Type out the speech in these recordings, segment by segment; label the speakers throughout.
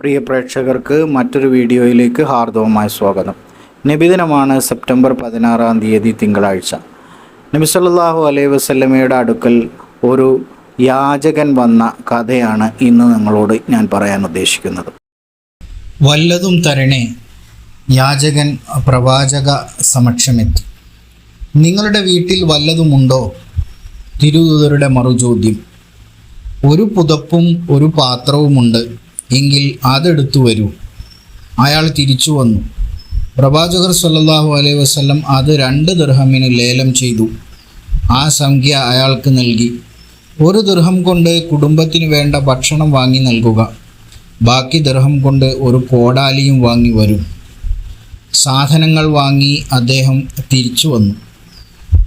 Speaker 1: പ്രിയ പ്രേക്ഷകർക്ക് മറ്റൊരു വീഡിയോയിലേക്ക് ഹാർദവമായ സ്വാഗതം. നബിദിനമാണ് സെപ്റ്റംബർ പതിനാറാം തീയതി തിങ്കളാഴ്ച. നബി സല്ലല്ലാഹു അലൈഹി വസല്ലമയുടെ അടുക്കൽ ഒരു യാചകൻ വന്ന കഥയാണ് ഇന്ന് നിങ്ങളോട് ഞാൻ പറയാൻ ഉദ്ദേശിക്കുന്നത്. വല്ലതും തരണേ യാചകൻ പ്രവാചക സമക്ഷമെത്തി. നിങ്ങളുടെ വീട്ടിൽ വല്ലതുമുണ്ടോ തിരുദൂതരുടെ മറുചോദ്യം. ഒരു പുതപ്പും ഒരു പാത്രവുമുണ്ട്. എങ്കിൽ അതെടുത്തു വരൂ. അയാൾ തിരിച്ചു വന്നു. പ്രവാചകർ സല്ലാഹു അലൈഹി വസ്ലം അത് രണ്ട് ദർഹമിന് ലേലം ചെയ്തു. ആ സംഖ്യ അയാൾക്ക് നൽകി. ഒരു ദർഹം കൊണ്ട് കുടുംബത്തിന് വേണ്ട ഭക്ഷണം വാങ്ങി നൽകുക. ബാക്കി ദർഹം കൊണ്ട് ഒരു കോടാലിയും വാങ്ങി വരും. സാധനങ്ങൾ വാങ്ങി അദ്ദേഹം തിരിച്ചു വന്നു.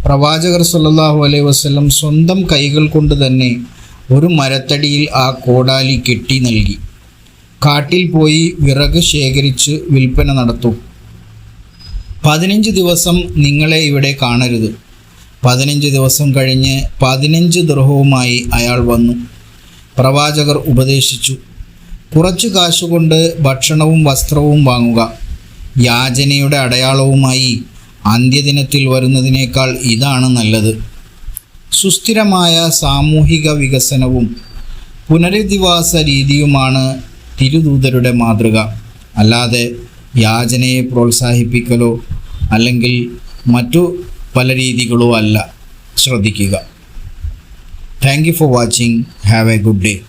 Speaker 1: പ്രവാചകർ സല്ലാഹു അലൈഹി വസ്ലം സ്വന്തം കൈകൾ കൊണ്ട് തന്നെ ഒരു മരത്തടിയിൽ ആ കോടാലി കെട്ടി നൽകി. കാട്ടിൽ പോയി വിറക് ശേഖരിച്ച് വിൽപ്പന നടത്തും. പതിനഞ്ച് ദിവസം നിങ്ങളെ ഇവിടെ കാണരുത്. പതിനഞ്ച് ദിവസം കഴിഞ്ഞ് പതിനഞ്ച് ദൃഹവുമായി അയാൾ വന്നു. പ്രവാചകർ ഉപദേശിച്ചു. കുറച്ചു കാശുകൊണ്ട് ഭക്ഷണവും വസ്ത്രവും വാങ്ങുക. യാചനയുടെ അടയാളവുമായി അന്ത്യദിനത്തിൽ വരുന്നതിനേക്കാൾ ഇതാണ് നല്ലത്. സുസ്ഥിരമായ സാമൂഹിക വികസനവും പുനരധിവാസ രീതിയുമാണ് തിരുദൂതരുടെ മാതൃക. അല്ലാതെ യാചനയെ പ്രോത്സാഹിപ്പിക്കലോ അല്ലെങ്കിൽ മറ്റു പല രീതികളോ അല്ല. ശ്രദ്ധിക്കുക. Thank you for watching have a good day